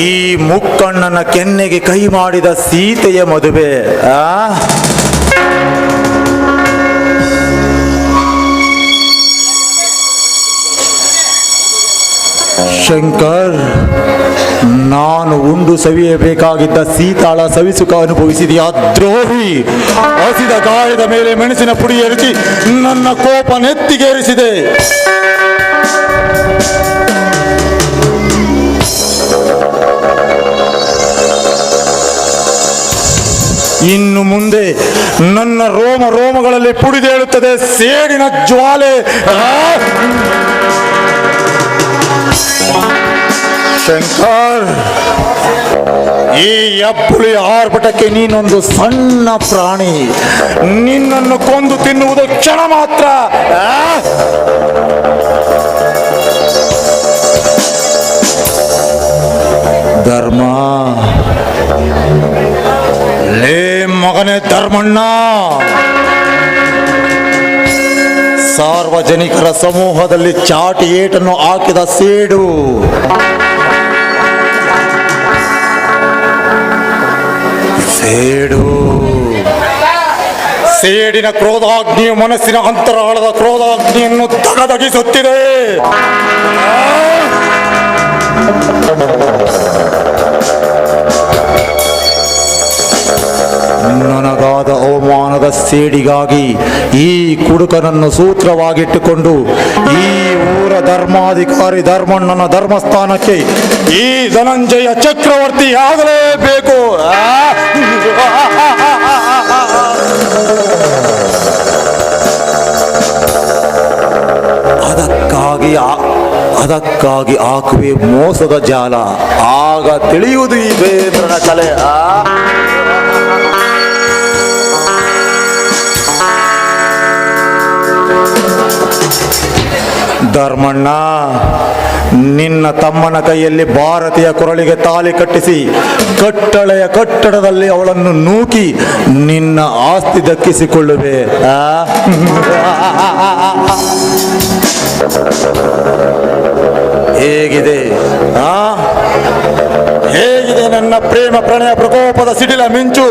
ಈ ಮುಕ್ಕಣ್ಣನ ಕೆನ್ನೆಗೆ ಕೈ ಮಾಡಿದ ಸೀತೆಯ ಮದುವೆ ಆ? ಶಂಕರ್. ನಾನು ಉಂಡು ಸವಿಯಬೇಕಾಗಿದ್ದ ಸೀತಾಳ ಸವಿಸುಖ ಅನುಭವಿಸಿದೆಯಾ? ದ್ರೋಹಿ! ಹಸಿದ ಗಾಯದ ಮೇಲೆ ಮೆಣಸಿನ ಪುಡಿ ಎರಚಿ ನನ್ನ ಕೋಪ ನೆತ್ತಿಗೇರಿಸಿದೆ ಇನ್ನು ಮುಂದೆ ನನ್ನ ರೋಮ ರೋಮಗಳಲ್ಲಿ ಪುಡಿದೇಳುತ್ತದೆ ಸೇಡಿನ ಜ್ವಾಲೆ! ಶಂಕರ್, ಈ ಅಪ್ಪುಳಿ ಆರ್ಭಟಕ್ಕೆ ನೀನೊಂದು ಸಣ್ಣ ಪ್ರಾಣಿ. ನಿನ್ನನ್ನು ಕೊಂದು ತಿನ್ನುವುದು ಕ್ಷಣ ಮಾತ್ರ? ಧರ್ಮ. ಲೇ ಮಗನೇ ಧರ್ಮಣ್ಣ. ಸಾರ್ವಜನಿಕರ ಸಮೂಹದಲ್ಲಿ ಚಾಟಿ ಏಟನ್ನು ಹಾಕಿದ ಸೇಡು. ಸೇಡು. ಸೇಡಿನ ಕ್ರೋಧಾಗ್ನಿಯು ಮನಸ್ಸಿನ ಅಂತರಾಳದ ಕ್ರೋಧಾಗ್ನಿಯನ್ನು ತಗದಗಿಸುತ್ತಿದೆ. ನನಗಾದ ಅವಮಾನದ ಸೇಡಿಗಾಗಿ ಈ ಕುಡುಕನನ್ನು ಸೂತ್ರವಾಗಿಟ್ಟುಕೊಂಡು ಈ ಊರ ಧರ್ಮಾಧಿಕಾರಿ ಧರ್ಮಣ್ಣನ ಧರ್ಮಸ್ಥಾನಕ್ಕೆ ಈ ಧನಂಜಯ ಚಕ್ರವರ್ತಿ ಆಗಲೇಬೇಕು ಅದಕ್ಕಾಗಿ ಅದಕ್ಕಾಗಿ ಆಕುವೆ ಮೋಸದ ಜಾಲ. ಆಗ ತಿಳಿಯುವುದು ಈ ಬೇಂದ್ರನ ಕಲೆ. ಧರ್ಮಣ್ಣ, ನಿನ್ನ ತಮ್ಮನ ಕೈಯಲ್ಲಿ ಭಾರತೀಯ ಕೊರಳಿಗೆ ತಾಲಿ ಕಟ್ಟಿಸಿ, ಕಟ್ಟಳೆಯ ಕಟ್ಟಡದಲ್ಲಿ ಅವಳನ್ನು ನೂಕಿ ನಿನ್ನ ಆಸ್ತಿ ದಕ್ಕಿಸಿಕೊಳ್ಳುವೆ? ಹೇಗಿದೆ? ಆ? ಹೇಗಿದೆ ನನ್ನ ಪ್ರೇಮ ಪ್ರಣಯ ಪ್ರಕೋಪದ ಸಿಡಿಲ ಮಿಂಚು?